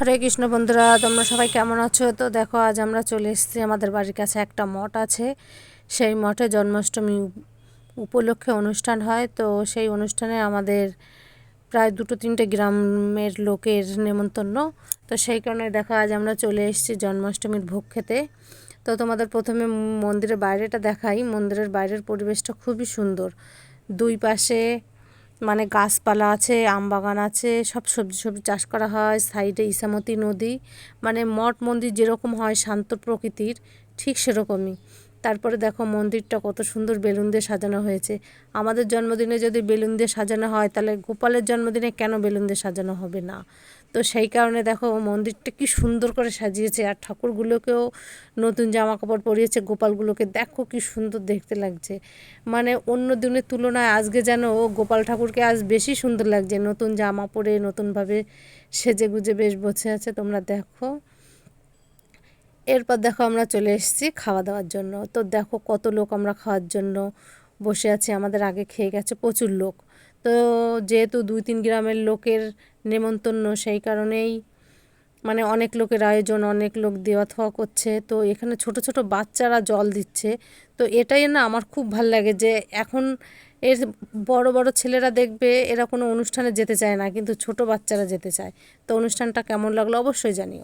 হরে কৃষ্ণ বন্ধুরা, তোমরা সবাই কেমন আছো? তো দেখো, আজ আমরা চলে এসেছি আমাদের বাড়ির কাছে। একটা মঠ আছে। সেই মঠে জন্মাষ্টমী উপলক্ষে অনুষ্ঠান হয়। তো সেই অনুষ্ঠানে আমাদের প্রায় দুটো তিনটে গ্রামের লোকের নেমন্তন্ন। তো সেই কারণে দেখো, আজ আমরা চলে এসেছি জন্মাষ্টমীর ভোগ খেতে। তো তোমাদের প্রথমে মন্দিরের বাইরেটা দেখাই। মন্দিরের বাইরের পরিবেশটা খুবই সুন্দর। দুই পাশে মানে গাছপালা আছে, আম বাগান আছে, সব সবজি সবজি চাষ করা হয় সাইডে ইসামতি নদী। মানে মঠ মন্দির যেরকম হয় শান্ত প্রকৃতির, ঠিক সেরকমই। তারপরে দেখো মন্দিরটা কত সুন্দর বেলুন দিয়ে সাজানো হয়েছে। আমাদের জন্মদিনে যদি বেলুন দিয়ে সাজানো হয়, তাহলে গোপালের জন্মদিনে কেন বেলুন দিয়ে সাজানো হবে না? তো সেই কারণে দেখো মন্দিরটা কি সুন্দর করে সাজিয়েছে, আর ঠাকুরগুলোকেও নতুন জামা কাপড় পরিয়েছে, গোপালগুলোকে দেখো কি সুন্দর দেখতে লাগছে। মানে অন্য দিনের তুলনায় আজকে যেন গোপাল ঠাকুরকে আজ বেশি সুন্দর লাগছে। নতুন জামা পরে নতুনভাবে সেজে গুজে বেশ বসে আছে, তোমরা দেখো। এরপর দেখো আমরা চলে এসেছি খাওয়া দাওয়ার জন্য। তো দেখো কত লোক আমরা খাওয়ার জন্য বসে আছি, আমাদের আগে খেয়ে গেছে প্রচুর লোক। তো যেহেতু দুই তিন গ্রামের লোকের নেমন্তন্ন, সেই কারণেই মানে অনেক লোকের আয়োজন, অনেক লোক দেওয়া থাওয়া করছে। তো এখানে ছোট ছোট বাচ্চারা জল দিচ্ছে। তো এটাই না আমার খুব ভালো লাগে যে এখন এর বড় বড় ছেলেরা দেখবে এরা কোনো অনুষ্ঠানে যেতে চায় না, কিন্তু ছোট বাচ্চারা যেতে চায়। তো অনুষ্ঠানটা কেমন লাগল অবশ্যই জানিও।